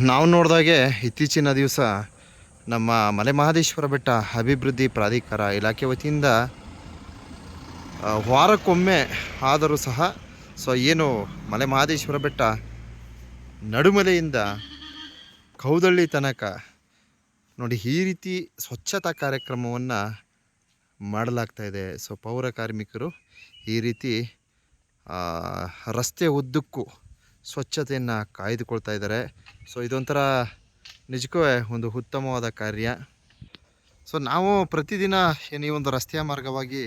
ನಾವು ನೋಡಿದಾಗೆ ಇತ್ತೀಚಿನ ದಿವಸ ನಮ್ಮ ಮಲೆ ಮಹದೇಶ್ವರ ಬೆಟ್ಟ ಅಭಿವೃದ್ಧಿ ಪ್ರಾಧಿಕಾರ ಇಲಾಖೆ ವತಿಯಿಂದ ವಾರಕ್ಕೊಮ್ಮೆ ಆದರೂ ಸಹ ಸೊ ಏನು ಮಲೆ ಮಹದೇಶ್ವರ ಬೆಟ್ಟ ನಡುಮಲೆಯಿಂದ ಕೌದಳ್ಳಿ ತನಕ ನೋಡಿ ಈ ರೀತಿ ಸ್ವಚ್ಛತಾ ಕಾರ್ಯಕ್ರಮವನ್ನು ಮಾಡಲಾಗ್ತಾ ಇದೆ. ಸೊ ಪೌರ ಕಾರ್ಮಿಕರು ಈ ರೀತಿ ರಸ್ತೆ ಉದ್ದಕ್ಕೂ ಸ್ವಚ್ಛತೆಯನ್ನು ಕಾಯ್ದುಕೊಳ್ತಾ ಇದ್ದಾರೆ. ಸೊ ಇದೊಂಥರ ನಿಜಕ್ಕೂ ಒಂದು ಉತ್ತಮವಾದ ಕಾರ್ಯ. ಸೊ ನಾವು ಪ್ರತಿದಿನ ಏನು ಈ ಒಂದು ರಸ್ತೆಯ ಮಾರ್ಗವಾಗಿ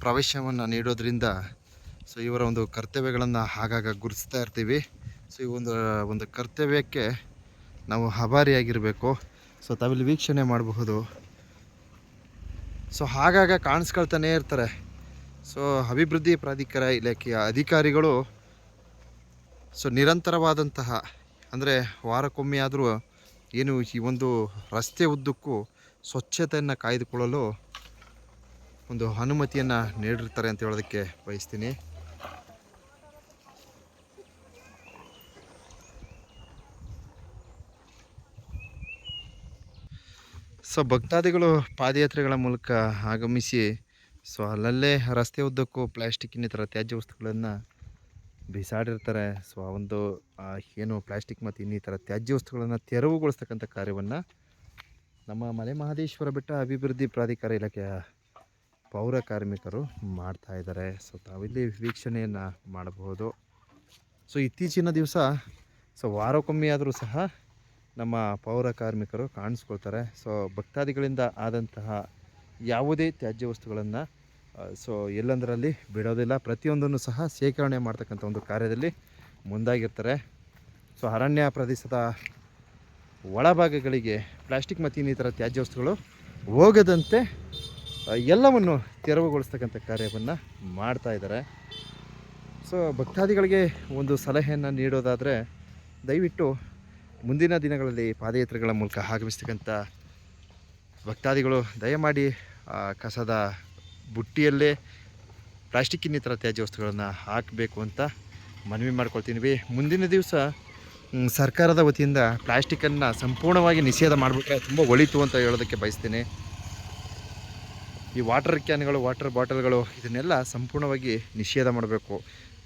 ಪ್ರವೇಶವನ್ನು ನೀಡೋದ್ರಿಂದ ಸೊ ಇವರ ಒಂದು ಕರ್ತವ್ಯಗಳನ್ನು ಆಗಾಗ ಗುರುತಿಸ್ತಾ ಇರ್ತೀವಿ. ಸೊ ಈ ಒಂದು ಒಂದು ಕರ್ತವ್ಯಕ್ಕೆ ನಾವು ಆಭಾರಿಯಾಗಿರಬೇಕು ಸೊ ತಾವಿಲ್ಲಿ ವೀಕ್ಷಣೆ ಮಾಡಬಹುದು. ಸೊ ಹಾಗಾಗ ಕಾಣಿಸ್ಕೊಳ್ತಾನೇ ಇರ್ತಾರೆ. ಸೊ ಅಭಿವೃದ್ಧಿ ಪ್ರಾಧಿಕಾರ ಇಲಾಖೆಯ ಅಧಿಕಾರಿಗಳು ಸೊ ನಿರಂತರವಾದಂತಹ, ಅಂದರೆ ವಾರಕ್ಕೊಮ್ಮೆ ಆದರೂ ಏನು ಈ ಒಂದು ರಸ್ತೆ ಉದ್ದಕ್ಕೂ ಸ್ವಚ್ಛತೆಯನ್ನು ಕಾಯ್ದುಕೊಳ್ಳಲು ಒಂದು ಅನುಮತಿಯನ್ನು ನೀಡಿರ್ತಾರೆ ಅಂತ ಹೇಳೋದಕ್ಕೆ ಬಯಸ್ತೀನಿ. ಸೊ ಭಕ್ತಾದಿಗಳು ಪಾದಯಾತ್ರೆಗಳ ಮೂಲಕ ಆಗಮಿಸಿ, ಸೊ ಅಲ್ಲಲ್ಲೇ ರಸ್ತೆ ಉದ್ದಕ್ಕೂ ಪ್ಲಾಸ್ಟಿಕ್ ಇನ್ನಿತರ ತ್ಯಾಜ್ಯ ವಸ್ತುಗಳನ್ನು ಬಿಸಾಡಿರ್ತಾರೆ. ಸೊ, ಆ ಒಂದು ಏನು ಪ್ಲಾಸ್ಟಿಕ್ ಮತ್ತು ಇನ್ನಿತರ ತ್ಯಾಜ್ಯ ವಸ್ತುಗಳನ್ನು ತೆರವುಗೊಳಿಸ್ತಕ್ಕಂಥ ಕಾರ್ಯವನ್ನು ನಮ್ಮ ಮಲೆ ಮಹದೇಶ್ವರ ಬೆಟ್ಟ ಅಭಿವೃದ್ಧಿ ಪ್ರಾಧಿಕಾರ ಇಲಾಖೆಯ ಪೌರ ಕಾರ್ಮಿಕರು ಮಾಡ್ತಾ ಇದ್ದಾರೆ ಸೊ, ತಾವಿಲ್ಲಿ ವೀಕ್ಷಣೆಯನ್ನು ಮಾಡಬಹುದು. ಸೊ, ಇತ್ತೀಚಿನ ದಿವಸ, ಸೊ ವಾರಕ್ಕೊಮ್ಮೆ ಆದರೂ ಸಹ ನಮ್ಮ ಪೌರ ಕಾರ್ಮಿಕರು ಕಾಣಿಸ್ಕೊಳ್ತಾರೆ. ಸೊ, ಭಕ್ತಾದಿಗಳಿಂದ ಆದಂತಹ ಯಾವುದೇ ತ್ಯಾಜ್ಯ ವಸ್ತುಗಳನ್ನು ಸೊ ಎಲ್ಲಂದರಲ್ಲಿ ಬಿಡೋದಿಲ್ಲ. ಪ್ರತಿಯೊಂದನ್ನು ಸಹ ಶೇಖರಣೆ ಮಾಡ್ತಕ್ಕಂಥ ಒಂದು ಕಾರ್ಯದಲ್ಲಿ ಮುಂದಾಗಿರ್ತಾರೆ. ಸೊ ಅರಣ್ಯ ಪ್ರದೇಶದ ಒಳಭಾಗಗಳಿಗೆ ಪ್ಲಾಸ್ಟಿಕ್ ಮತ್ತು ಇನ್ನಿತರ ತ್ಯಾಜ್ಯ ವಸ್ತುಗಳು ಹೋಗದಂತೆ ಎಲ್ಲವನ್ನು ತೆರವುಗೊಳಿಸ್ತಕ್ಕಂಥ ಕಾರ್ಯವನ್ನು ಮಾಡ್ತಾ ಇದ್ದಾರೆ. ಸೊ ಭಕ್ತಾದಿಗಳಿಗೆ ಒಂದು ಸಲಹೆಯನ್ನು ನೀಡೋದಾದರೆ, ದಯವಿಟ್ಟು ಮುಂದಿನ ದಿನಗಳಲ್ಲಿ ಪಾದಯಾತ್ರೆಗಳ ಮೂಲಕ ಆಗಮಿಸ್ತಕ್ಕಂಥ ಭಕ್ತಾದಿಗಳು, ದಯಮಾಡಿ ಕಸದ ಬುಟ್ಟಿಯಲ್ಲೇ ಪ್ಲಾಸ್ಟಿಕ್ ಇನ್ನಿತರ ತ್ಯಾಜ್ಯ ವಸ್ತುಗಳನ್ನು ಹಾಕಬೇಕು ಅಂತ ಮನವಿ ಮಾಡ್ಕೊಳ್ತೀನಿ. ಮುಂದಿನ ದಿವಸ ಸರ್ಕಾರದ ವತಿಯಿಂದ ಪ್ಲ್ಯಾಸ್ಟಿಕ್ಕನ್ನು ಸಂಪೂರ್ಣವಾಗಿ ನಿಷೇಧ ಮಾಡಿಬಿಟ್ರೆ ತುಂಬ ಒಳಿತು ಅಂತ ಹೇಳೋದಕ್ಕೆ ಬಯಸ್ತೀನಿ. ಈ ವಾಟರ್ ಕ್ಯಾನ್ಗಳು, ವಾಟರ್ ಬಾಟಲ್ಗಳು ಇದನ್ನೆಲ್ಲ ಸಂಪೂರ್ಣವಾಗಿ ನಿಷೇಧ ಮಾಡಬೇಕು.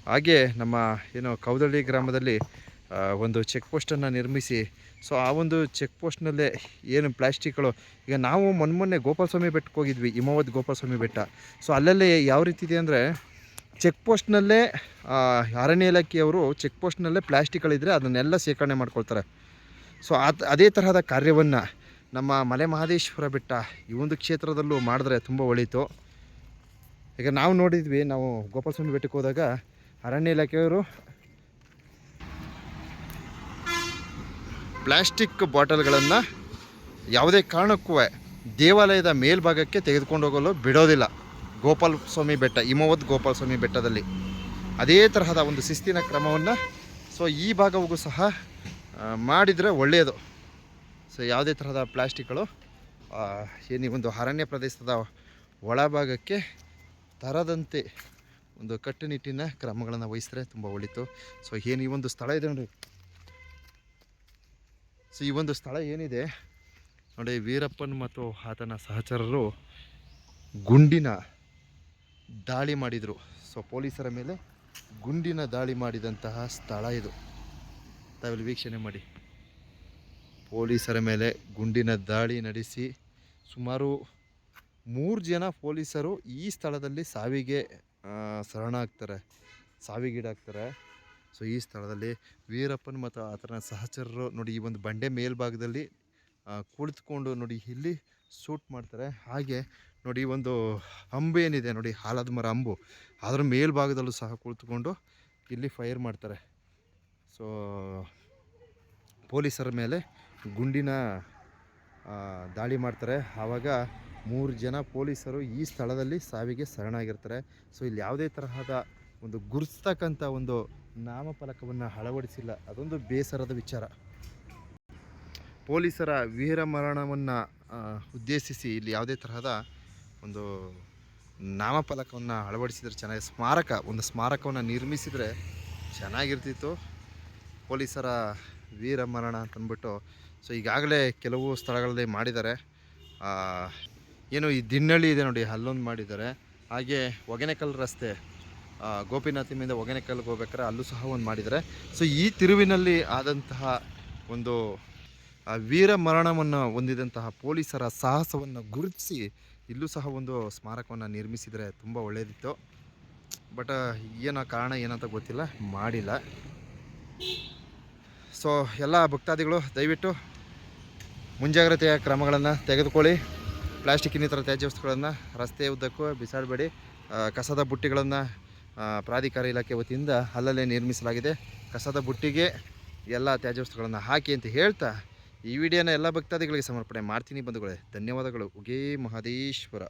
ಹಾಗೆ ನಮ್ಮ, ಏನು, ಕೌದಳ್ಳಿ ಗ್ರಾಮದಲ್ಲಿ ಒಂದು ಚೆಕ್ ಪೋಸ್ಟನ್ನು ನಿರ್ಮಿಸಿ. ಸೊ ಆ ಒಂದು ಚೆಕ್ ಪೋಸ್ಟ್ನಲ್ಲೇ ಏನು ಪ್ಲಾಸ್ಟಿಕ್ಗಳು, ಈಗ ನಾವು ಮೊನ್ನೆ ಮೊನ್ನೆ ಗೋಪಾಲಸ್ವಾಮಿ ಬೆಟ್ಟಕ್ಕೆ ಹೋಗಿದ್ವಿ ಹಿಮಾವತ್ ಗೋಪಾಲಸ್ವಾಮಿ ಬೆಟ್ಟ. ಸೊ ಅಲ್ಲಲ್ಲೇ ಯಾವ ರೀತಿ ಇದೆ ಅಂದರೆ ಚೆಕ್ ಪೋಸ್ಟ್ನಲ್ಲೇ ಅರಣ್ಯ ಇಲಾಖೆಯವರು ಚೆಕ್ ಪೋಸ್ಟ್ನಲ್ಲೇ ಪ್ಲಾಸ್ಟಿಕ್ಗಳಿದ್ದರೆ ಅದನ್ನೆಲ್ಲ ಶೇಖರಣೆ ಮಾಡ್ಕೊಳ್ತಾರೆ. ಸೊ ಅದು, ಅದೇ ತರಹದ ಕಾರ್ಯವನ್ನು ನಮ್ಮ ಮಲೆ ಮಹದೇಶ್ವರ ಬೆಟ್ಟ ಈ ಒಂದು ಕ್ಷೇತ್ರದಲ್ಲೂ ಮಾಡಿದ್ರೆ ತುಂಬ ಒಳಿತು. ಈಗ ನಾವು ನೋಡಿದ್ವಿ, ನಾವು ಗೋಪಾಲಸ್ವಾಮಿ ಬೆಟ್ಟಕ್ಕೆ ಹೋದಾಗ ಅರಣ್ಯ ಇಲಾಖೆಯವರು ಪ್ಲಾಸ್ಟಿಕ್ ಬಾಟಲ್ಗಳನ್ನು ಯಾವುದೇ ಕಾರಣಕ್ಕೂ ದೇವಾಲಯದ ಮೇಲ್ಭಾಗಕ್ಕೆ ತೆಗೆದುಕೊಂಡು ಹೋಗಲು ಬಿಡೋದಿಲ್ಲ. ಗೋಪಾಲ ಸ್ವಾಮಿ ಬೆಟ್ಟ, ಹಿಮವದ್ ಗೋಪಾಲ ಸ್ವಾಮಿ ಬೆಟ್ಟದಲ್ಲಿ. ಅದೇ ತರಹದ ಒಂದು ಶಿಸ್ತಿನ ಕ್ರಮವನ್ನು ಸೊ ಈ ಭಾಗವಿಗೂ ಸಹ ಮಾಡಿದರೆ ಒಳ್ಳೆಯದು. ಸೊ ಯಾವುದೇ ತರಹದ ಪ್ಲಾಸ್ಟಿಕ್ಗಳು ಏನಿ ಒಂದು ಅರಣ್ಯ ಪ್ರದೇಶದ ಒಳಭಾಗಕ್ಕೆ ತರದಂತೆ ಒಂದು ಕಟ್ಟುನಿಟ್ಟಿನ ಕ್ರಮಗಳನ್ನು ವಹಿಸಿದ್ರೆ ತುಂಬ ಒಳಿತು. ಸೊ ಏನು ಈ ಒಂದು ಸ್ಥಳ ಇದೆ ನೋಡಿ. ಸೊ ಈ ಒಂದು ಸ್ಥಳ ಏನಿದೆ, ನೋಡಿ, ವೀರಪ್ಪನ್ ಮತ್ತು ಆತನ ಸಹಚರರು ಗುಂಡಿನ ದಾಳಿ ಮಾಡಿದರು. ಸೊ ಪೊಲೀಸರ ಮೇಲೆ ಗುಂಡಿನ ದಾಳಿ ಮಾಡಿದಂತಹ ಸ್ಥಳ ಇದು. ತಾವಿಲ್ಲಿ ವೀಕ್ಷಣೆ ಮಾಡಿ. ಪೊಲೀಸರ ಮೇಲೆ ಗುಂಡಿನ ದಾಳಿ ನಡೆಸಿ ಸುಮಾರು ಮೂರು ಜನ ಪೊಲೀಸರು ಈ ಸ್ಥಳದಲ್ಲಿ ಸಾವಿಗೆ ಶರಣಾಗ್ತಾರೆ, ಸಾವಿಗೀಡಾಗ್ತಾರೆ. ಸೊ, ಈ ಸ್ಥಳದಲ್ಲಿ ವೀರಪ್ಪನ್ ಮತ್ತು ಆತನ ಸಹಚರರು ನೋಡಿ ಈ ಒಂದು ಬಂಡೆ ಮೇಲ್ಭಾಗದಲ್ಲಿ ಕುಳಿತುಕೊಂಡು ನೋಡಿ ಇಲ್ಲಿ ಶೂಟ್ ಮಾಡ್ತಾರೆ. ಹಾಗೆ ನೋಡಿ ಒಂದು ಅಂಬು ಏನಿದೆ ನೋಡಿ, ಹಾಲದ ಮರ ಅಂಬು ಅದರ ಮೇಲ್ಭಾಗದಲ್ಲೂ ಸಹ ಕುಳಿತುಕೊಂಡು ಇಲ್ಲಿ ಫೈರ್ ಮಾಡ್ತಾರೆ. ಸೊ, ಪೊಲೀಸರ ಮೇಲೆ ಗುಂಡಿನ ದಾಳಿ ಮಾಡ್ತಾರೆ. ಆವಾಗ ಮೂರು ಜನ ಪೊಲೀಸರು ಈ ಸ್ಥಳದಲ್ಲಿ ಸಾವಿಗೆ ಶರಣಾಗಿರ್ತಾರೆ. ಸೊ, ಇಲ್ಲಿ ಯಾವುದೇ ತರಹದ ಒಂದು ಗುರುತಕ್ಕಂಥ ಒಂದು ನಾಮಫಲಕವನ್ನು ಅಳವಡಿಸಿಲ್ಲ. ಅದೊಂದು ಬೇಸರದ ವಿಚಾರ. ಪೊಲೀಸರ ವೀರಮರಣವನ್ನು ಉದ್ದೇಶಿಸಿ ಇಲ್ಲಿ ಯಾವುದೇ ತರಹದ ಒಂದು ನಾಮಫಲಕವನ್ನು ಅಳವಡಿಸಿದರೆ ಚೆನ್ನಾಗಿ ಸ್ಮಾರಕ, ಒಂದು ಸ್ಮಾರಕವನ್ನು ನಿರ್ಮಿಸಿದರೆ ಚೆನ್ನಾಗಿರ್ತಿತ್ತು. ಪೊಲೀಸರ ವೀರ ಮರಣ ಅಂತಂದ್ಬಿಟ್ಟು, ಸೊ ಈಗಾಗಲೇ ಕೆಲವು ಸ್ಥಳಗಳಲ್ಲಿ ಮಾಡಿದ್ದಾರೆ. ಏನು ಈ ದಿನ್ನಳ್ಳಿ ಇದೆ ನೋಡಿ, ಅಲ್ಲೊಂದು ಮಾಡಿದ್ದಾರೆ. ಹಾಗೆ ಒಗೆನೆಕಲ್ ರಸ್ತೆ ಗೋಪಿನಾಥಮಿಂದ ಒಗೆನೆಕಲ್ಗೆ ಹೋಗ್ಬೇಕಾದ್ರೆ ಅಲ್ಲೂ ಸಹ ಒಂದು ಮಾಡಿದ್ದಾರೆ. ಸೊ ಈ ತಿರುವಿನಲ್ಲಿ ಆದಂತಹ ಒಂದು ವೀರ ಮರಣವನ್ನು ಹೊಂದಿದಂತಹ ಪೊಲೀಸರ ಸಾಹಸವನ್ನು ಗುರುತಿಸಿ ಇಲ್ಲೂ ಸಹ ಒಂದು ಸ್ಮಾರಕವನ್ನು ನಿರ್ಮಿಸಿದರೆ ತುಂಬ ಒಳ್ಳೆಯದಿತ್ತು ಬಟ್ ಏನೋ ಕಾರಣ ಏನಂತ ಗೊತ್ತಿಲ್ಲ, ಮಾಡಿಲ್ಲ. ಸೊ ಎಲ್ಲ ಭಕ್ತಾದಿಗಳು, ದಯವಿಟ್ಟು ಮುಂಜಾಗ್ರತೆಯ ಕ್ರಮಗಳನ್ನು ತೆಗೆದುಕೊಳ್ಳಿ. ಪ್ಲಾಸ್ಟಿಕ್ ಇನ್ನಿತರ ತ್ಯಾಜ್ಯ ವಸ್ತುಗಳನ್ನು ರಸ್ತೆ ಉದ್ದಕ್ಕೂ ಬಿಸಾಡಬೇಡಿ. ಕಸದ ಬುಟ್ಟಿಗಳನ್ನು ಪ್ರಾಧಿಕಾರ ಇಲಾಖೆ ವತಿಯಿಂದ ಅಲ್ಲಲ್ಲೇ ನಿರ್ಮಿಸಲಾಗಿದೆ. ಕಸದ ಬುಟ್ಟಿಗೆ ಎಲ್ಲ ತ್ಯಾಜ್ಯ ವಸ್ತುಗಳನ್ನು ಹಾಕಿ ಅಂತ ಹೇಳ್ತಾ ಈ ವಿಡಿಯೋನ ಎಲ್ಲ ಭಕ್ತಾದಿಗಳಿಗೆ ಸಮರ್ಪಣೆ ಮಾಡ್ತೀನಿ ಬಂಧುಗಳೇ. ಧನ್ಯವಾದಗಳು. ಉಗೇ ಮಹದೇಶ್ವರ.